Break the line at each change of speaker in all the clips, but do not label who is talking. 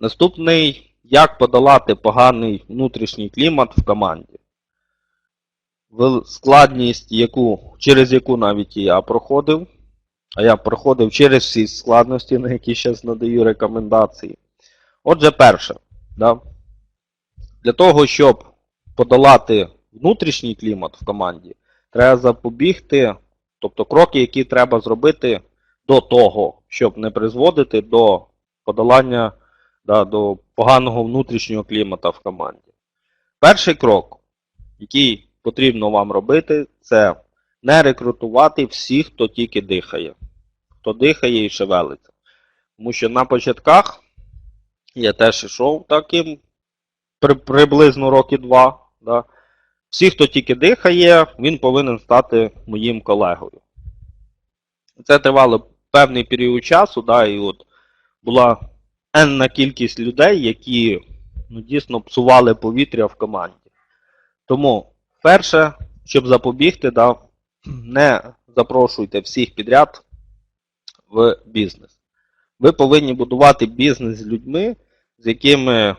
Наступний, як подолати поганий внутрішній клімат в команді. Складність, яку, через яку навіть я проходив, а я проходив через всі складності, на які зараз надаю рекомендації. Отже, перше, да, для того, щоб подолати внутрішній клімат в команді, треба запобігти, тобто кроки, які треба зробити до того, щоб не призводити до подолання да, до поганого внутрішнього клімата в команді. Перший крок, який потрібно вам робити, це не рекрутувати всіх, хто тільки дихає. Хто дихає і шевелиться. Тому що на початках я теж йшов таким при, приблизно роки два. Да. Всі, хто тільки дихає, він повинен стати моїм колегою. Це тривало певний період часу, да, і от була енна кількість людей, які ну, дійсно псували повітря в команді. Тому, перше, щоб запобігти, да, не запрошуйте всіх підряд в бізнес. Ви повинні будувати бізнес з людьми, з якими,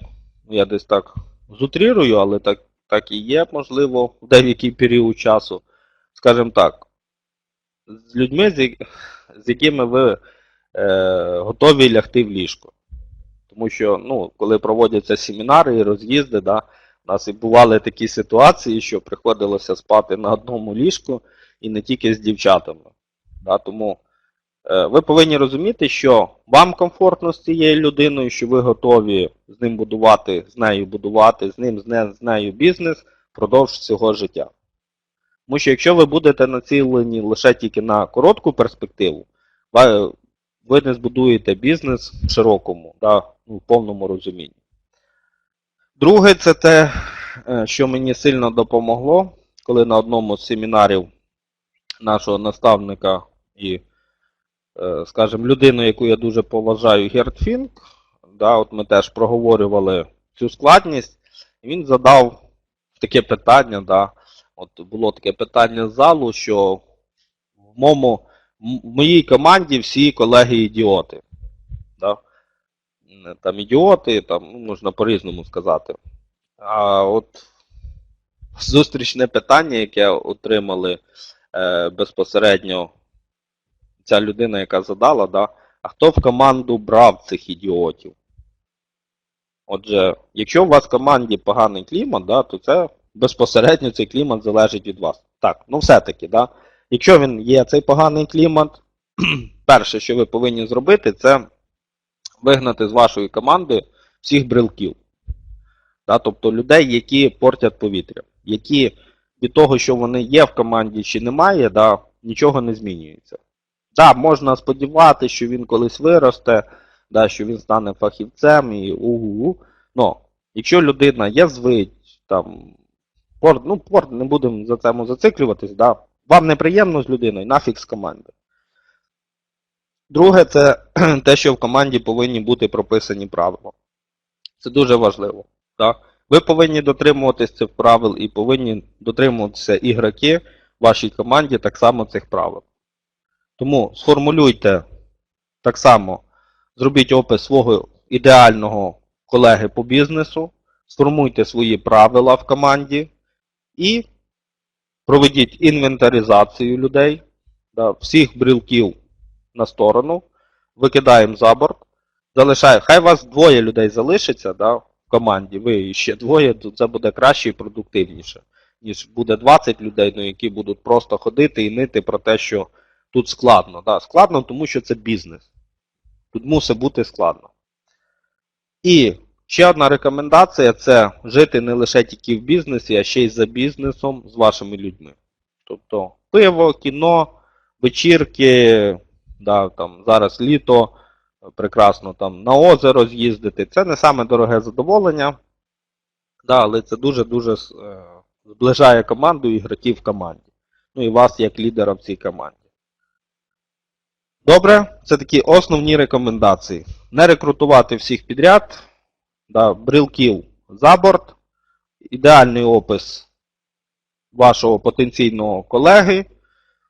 ну, я десь так зутрірую, але так, так і є, можливо, в деякий період часу. Скажімо так, з людьми, з, якими ви е, готові лягти в ліжко. Тому що, ну, коли проводяться семінари і роз'їзди, да, у нас і бували такі ситуації, що приходилося спати на одному ліжку і не тільки з дівчатами. Да, тому е, ви повинні розуміти, що вам комфортно з цією людиною, що ви готові з ним будувати, з нею будувати, з ним, з, не, з нею бізнес впродовж цього життя. Тому що якщо ви будете націлені лише тільки на коротку перспективу, ви, не збудуєте бізнес в широкому, да, ну, в повному розумінні. Друге, це те, е, що мені сильно допомогло, коли на одному з семінарів нашого наставника і, е, скажімо, людину, яку я дуже поважаю, Герт Фінк, да, от ми теж проговорювали цю складність, він задав таке питання, да, от було таке питання з залу, що в моєму в моїй команді всі колеги ідіоти. Да? Там ідіоти, там, ну, можна по-різному сказати. А от зустрічне питання, яке отримали е, безпосередньо ця людина, яка задала, да? а хто в команду брав цих ідіотів? Отже, якщо у вас в команді поганий клімат, да, то це безпосередньо цей клімат залежить від вас. Так, ну все-таки, да, якщо він є цей поганий клімат, перше, що ви повинні зробити, це вигнати з вашої команди всіх брелків. Да, тобто людей, які портять повітря, які від того, що вони є в команді чи немає, да, нічого не змінюється. Да, можна сподіватися, що він колись виросте, да, що він стане фахівцем і угу. Но якщо людина є звить, там, порт, ну, порт, не будемо за цьому зациклюватись, да, вам неприємно з людиною, нафіг з команди. Друге, це те, що в команді повинні бути прописані правила. Це дуже важливо. Да? Ви повинні дотримуватися цих правил і повинні дотримуватися ігроки в вашій команді так само цих правил. Тому сформулюйте так само, зробіть опис свого ідеального колеги по бізнесу, сформуйте свої правила в команді і проведіть інвентаризацію людей, да, всіх брілків на сторону, викидаємо за борт, залишає, хай вас двоє людей залишиться да, в команді, ви ще двоє, то це буде краще і продуктивніше, ніж буде 20 людей, ну, які будуть просто ходити і нити про те, що тут складно. Да. Складно, тому що це бізнес. Тут мусить бути складно. І ще одна рекомендація це жити не лише тільки в бізнесі, а ще й за бізнесом з вашими людьми. Тобто пиво, кіно, вечірки, да, там, зараз літо, прекрасно там на озеро з'їздити. Це не саме дороге задоволення, да, але це дуже-дуже е, зближає команду і ігроків в команді. Ну і вас як лідера в цій команді. Добре, це такі основні рекомендації. Не рекрутувати всіх підряд, да, брилків за борт, ідеальний опис вашого потенційного колеги,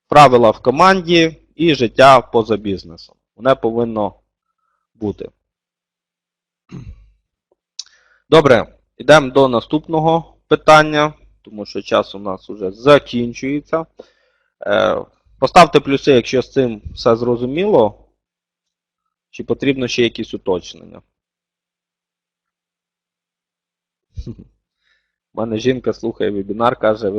правила в команді і життя поза бізнесом. Воно повинно бути. Добре, йдемо до наступного питання, тому що час у нас вже закінчується. Е, Поставте плюси, якщо з цим все зрозуміло. Чи потрібно ще якісь уточнення? У мене жінка слухає вебінар, каже, ви